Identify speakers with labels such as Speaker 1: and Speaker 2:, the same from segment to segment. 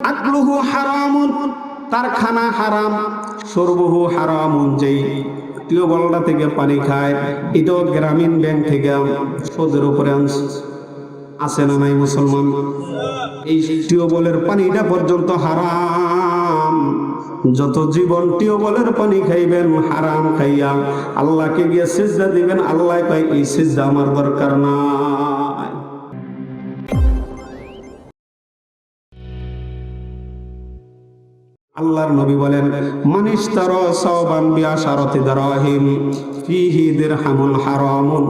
Speaker 1: আকলুহু হারামুন তার খানা হারাম সর্বহু হারামুন যেই। টিউবওয়েলটা থেকে পানি খায়। এটাও গ্রামীণ ব্যাংক থেকে সুদের উপরে আছে না নাই মুসলমান? এই টিউবওয়েলের পানিটা পর্যন্ত হারাম। যত জীবন টিউবওয়েলের পানি খাইবেন, হারাম খাইয়া আল্লাহকে গিয়ে সিজদা দিবেন। আল্লাহ কয়, এই সিজদা আমার দরকার নাই আল্লাহর নবী বলেন মানিস তার সাওবান বিআশারাতি দারাহিম, ফিহি দিরহামুন হারামুন,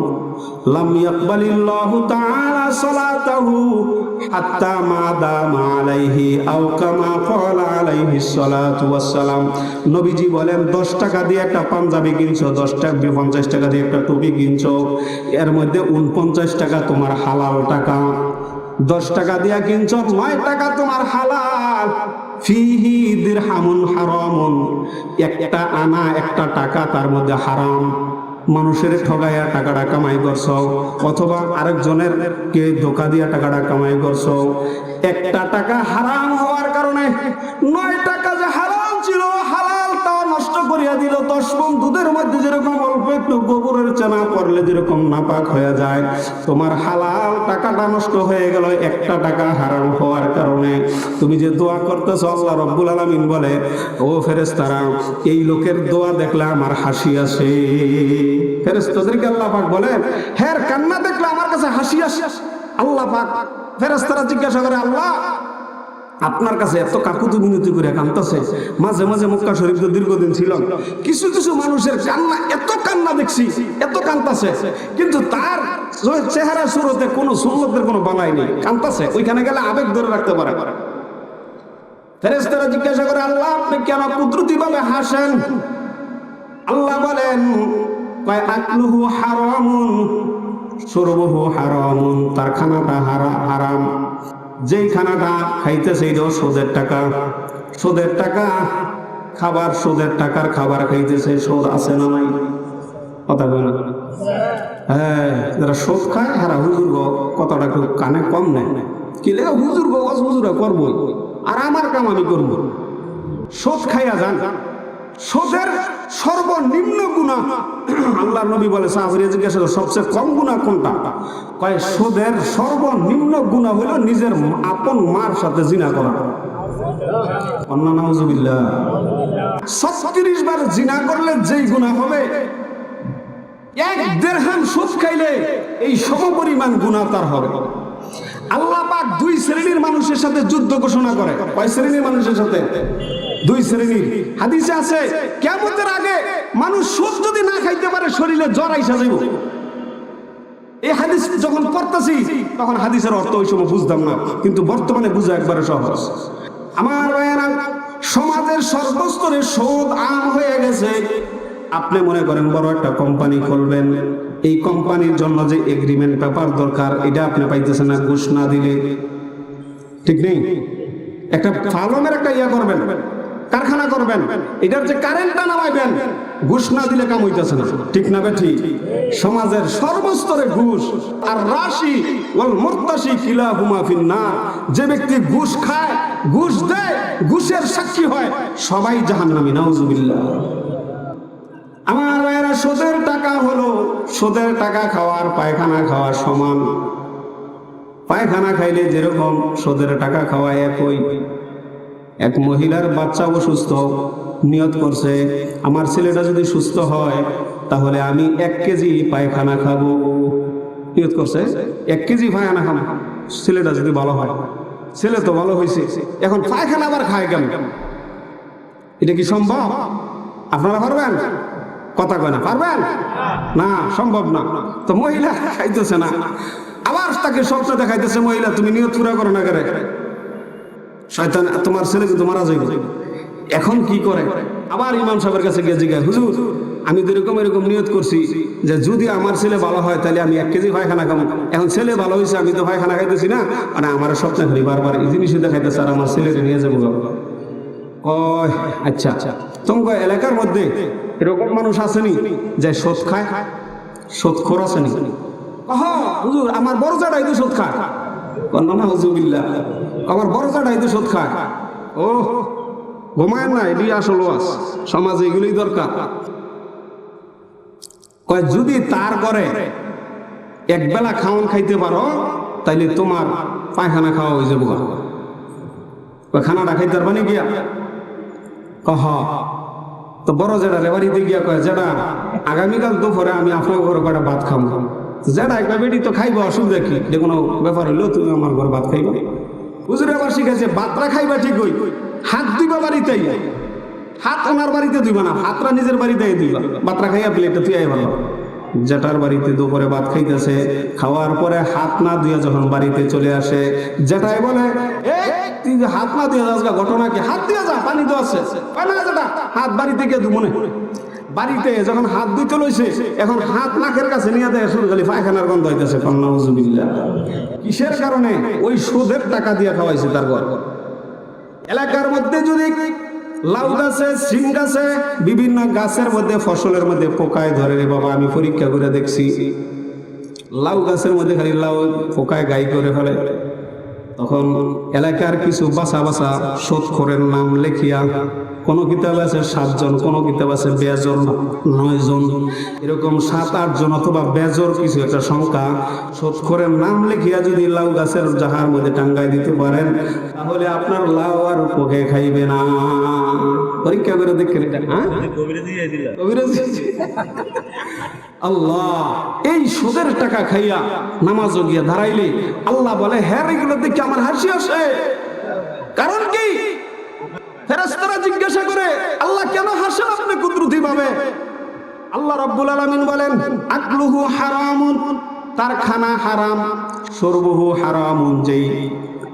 Speaker 1: লাম ইয়াকবালিল্লাহু তাআলা সালাতাহু হাত্তা মা দামা আলাইহি আও কামা ক্বালা আলাইহি সালাতু ওয়াসসালাম। নবীজি বলেন 10 টাকা দিয়ে একটা পাঞ্জাবি কিনছো 10 টাকা 50 টাকা দিয়ে একটা টুপি কিনছো, এর মধ্যে 49 টাকা তোমার হালাল টাকা। দশ টাকা দিয়া কিনছ, নয় টাকা তোমার হালাল। একটা আনা, একটা টাকা তার মধ্যে হারাম। মানুষের ঠগাইয়া টাকাটা কামাই করছ, অথবা আরেকজনের কে ধোকা দিয়া টাকাটা কামাই করছ। একটা টাকা হারাম হওয়ার কারণে নয় টাকা যে হারাম ছিল তাও নষ্ট করিয়া দিল, দশ বন্ধুদের মধ্যে যেরকম অল্প একটু গোবরের চেনা পড়লে যেরকম নাপাক হয়ে যায়। তোমার হালাল টাকাটা নষ্ট হয়ে গেল, একটা টাকা হারাম হওয়ার কারণে। তুমি যে দোয়া করতেছ, আল্লাহ রব্বুল আলমিন বলে, ও ফেরেস্তারা এই লোকের দোয়া দেখলে আমার হাসি আসে। ফেরেস্তাদেরকে আল্লাহ পাক বলে হ্যাঁ কান্না দেখলে আমার কাছে হাসি আসে। আল্লাহ পাক ফেরেস্তারা জিজ্ঞাসা করে, আল্লাহ আপনার কাছে এত কাকুতি মিনতি করে কান্দতেছে মাঝে মাঝে মক্কা শরীফ তো দীর্ঘদিন ছিল। কিছু কিছু মানুষের কান্না, এত কান্না দেখছি, এত কান্তাছে। কিন্তু তার চেহারা শুরুতে কোনো সুন্নতের কোনো বালাই নেই। কান্তাছে, ওইখানে গেলে আবেগ ধরে রাখতে পারে। ফেরেস্তারা জিজ্ঞাসা করে, আল্লাহ, আপনি কেন কুদরতি ভাবে হাসেন? আল্লাহ বলেন, কয়, আকলুহু হারামুন, সরবহু হারামুন, তার খানাটা হারা, হারাম। যেই খানাটা খাইতেছে এটাও সুদের টাকা। সুদের টাকা, খাবার সুদের টাকার খাবার খাইতেছে, সুদ আছে না নাই? কথা বলে হ্যাঁ যারা সুদ খায়, হারা হুজুর গো কতটা কানে কম নেয়। কি লেগে, হুজুর গো গছ হুজুরা করব আর আমার কাম আমি করব। সুদ খাইয়া যান। সুদের সর্বনিম্ন গুণা। আল্লাহ নবী বলে সাহাবিরা জিজ্ঞাসা সবচেয়ে কম গুণা কোনটা? কয়, সুদের সর্বনিম্ন গুণা হলো নিজের আপন মার সাথে জিনা করা। অন্যান্য ছত্রিশ বার জিনা করলে যেই গুণা হবে, এক দেড়হাম সুদ খাইলে এই সমপরিমাণ গুণা তার হবে। আল্লাহ পাক দুই শ্রেণির মানুষের সাথে যুদ্ধ ঘোষণা করে। কয় শ্রেণির মানুষের সাথে? দুই শ্রেণির। হাদিসে আছে কেমতের আগে মানুষ সুদ যদি না খাইতে পারে, শরীরে জ্বর আইসা যাইব। এই হাদিস যখন পড়তেছি, তখন হাদিসের অর্থ ওই সময় বুঝতাম না, কিন্তু বর্তমানে বুঝা একবারে সহজ। আমার ভাইয়েরা, সমাজের সর্বস্তরে সুদ আম হয়ে গেছে। আপনি মনে করেন বড় একটা কোম্পানি খুলবেন এই কোম্পানির জন্য যে এগ্রিমেন্ট পেপার দরকার, এটা আপনি পাইতেছেন না, ঘুষ না দিলে। ঠিক নেই? একটা ফালমের একটা ইয়া করবেন, কারখানা করবেন, এটার যে কারেন্টটা নামাইবেন, ঘুষ না দিলে কাম হইতেছে না। ঠিক না বেঠি? সমাজের সর্বস্তরে ঘুষ আর রাশি, ওয়াল মুরতাশি কিলা হুমা ফিন্না যে ব্যক্তি ঘুষ খায়, ঘুষ দেয়, ঘুষের সাক্ষী হয়, সবাই জাহান্নামী, নাউজুবিল্লাহ। আমার ভাইয়েরা সুদের টাকা হলো, সুদের টাকা খাওয়ার পায়খানা খাওয়ার সমান। পায়খানা খাইলে যেরকম সুদের টাকা খাওয়া একই। এক মহিলার বাচ্চা অসুস্থ নিয়ত করছে, আমার ছেলেটা যদি সুস্থ হয়, তাহলে আমি এক কেজি পায়খানা খাব। নিয়ত করছে, এক কেজি পায়খানা খাব, ছেলেটা যদি ভালো হয়। ছেলে তো ভালো হয়েছে এখন পায়খানা আবার খায় কেন এটা কি সম্ভব? আপনারা পারবেন? কথা কয় না, পারবেন? না, সম্ভব না। তো মহিলা খাইতেছে না। আবার তাকে স্বপ্ন দেখাইতেছে, মহিলা, তুমি নিয়ত পুরা করো না করে শয়তান, তোমার ছেলে কিন্তু মারা যাইব। এখন কি করে? আবার ইমাম সাহেবের কাছে গিয়ে জিজ্ঞাসা, হুজুর, আমি তো এরকম এরকম নিয়ত করছি যে যদি আমার ছেলে ভালো হয়, তাহলে আমি এক কেজি পায়খানা খাব। এখন ছেলে ভালো হয়েছে আমি তো পায়খানা খাইতেছি না। মানে আমার স্বপ্ন করি বারবার এই জিনিসই দেখাইতেছে, আর আমার ছেলেকে নিয়ে যাব কয় আচ্ছা আচ্ছা। তোমার এলাকার মধ্যে এরকম মানুষ আসেনি যে সোদ খায় সোদখোর আসেনি হুজুর, আমার বড় জাটাই তো সোদ খায়। কন্যা হুজুবিল্লা আমার বড় চাটাই তো সুদ খায়। ও ঘুমায় না এটি আসল ওয়াজ। সমাজে এগুলোই দরকার। কয়, যদি তার করে এক বেলা খাওয়ান খাইতে পারো, তাইলে তোমার পায়খানা খাওয়া হয়ে যাব খানাটা খাইতে পারবা নি গিয়া কহ তো বড় জেডা রে বাড়িতে গিয়া কয় জেডা আগামীকাল দুপুরে আমি আপনার ঘরে কটা ভাত খাব জেডা কয় বেটি তো খাইবো অসুবিধা কি? যে কোনো ব্যাপার হইল তুমি আমার ঘরে ভাত খাইবা? হুজুরে আবার শিখেছে ভাতটা খাইবা ঠিক হই হাত দিবা বাড়িতেই হাত ওনার বাড়িতে দিবা না হাতটা নিজের বাড়িতে দিবা ভাতটা খাইয়া প্লেটটা তুই আই ভালো জেঠার বাড়িতে দুপুরে ভাত খাইতেছে খাওয়ার পরে হাত না দিয়ে যখন বাড়িতে চলে আসে জেঠাই বলে "এই, তুই হাত না দিয়ে যাস ঘটনা কি? হাত দিয়ে যা, পানি তো আছে। কয় না হাত বাড়িতে গিয়ে মনে। বাড়িতে যখন হাত দুইতে লইছে এখন হাত নাকের কাছে নিয়ে দেয় শুরু খালি পায়খানার গন্ধ হইতেছে কিসের কারণে? ওই সুদের টাকা দিয়ে খাওয়াইছে তার ঘর। এলাকার মধ্যে যদি লাউ গাছে, সিম গাছে, বিভিন্ন গাছের মধ্যে, ফসলের মধ্যে পোকায় ধরে রে বাবা, আমি পরীক্ষা করে দেখছি, লাউ গাছের মধ্যে খালি লাউ পোকায় গাই করে ফেলে। তখন এলাকার কিছু বাসা বাসা শোধ করেন নাম লেখিয়া কোন কিতাব আছে সাতজন, কোন কিতাব আছে বেজন নয় জন এরকম সাত আট জন অথবা বেজর কিছু একটা সংখ্যা শোধখোরের নাম লেখিয়া যদি লাউ গাছের জাহার মধ্যে টাঙ্গাই দিতে পারেন, তাহলে আপনার লাউ আর পোকে খাইবে না। পরীক্ষা করে দেখেন হ্যাঁ? আল্লাহ, এই সুদের টাকা খাইয়া নামাজ গিয়া দাঁড়াইলে, আল্লাহ বলে হ্যাঁ এগুলো দেখে আমার হাসি আসে। ফেরেশতারা জিজ্ঞাসা করে, আল্লাহ কেন হাসেন আপনি কুদরতি ভাবে আল্লাহ রাব্বুল আলামিন বলেন, আকলুহু হারামুন, তার খানা হারাম সর্বহু হারামুন, যেই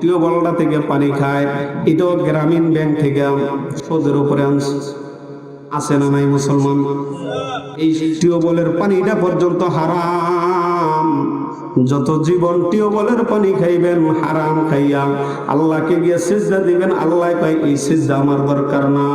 Speaker 1: টিউবওয়েলটা থেকে পানি খায়, এটাও গ্রামীণ ব্যাংক থেকে সুদের উপরে আনছে। আছে না নাই মুসলমান? এই টিউবওয়েলের পানিটা পর্যন্ত হারাম। যত জীবন টিউবওয়েলের পানি খাইবেন, হারাম খাইয়া আল্লাহকে গিয়ে সিজদা দিবেন, আল্লাহ পাই এই সিজদা আমার দরকার না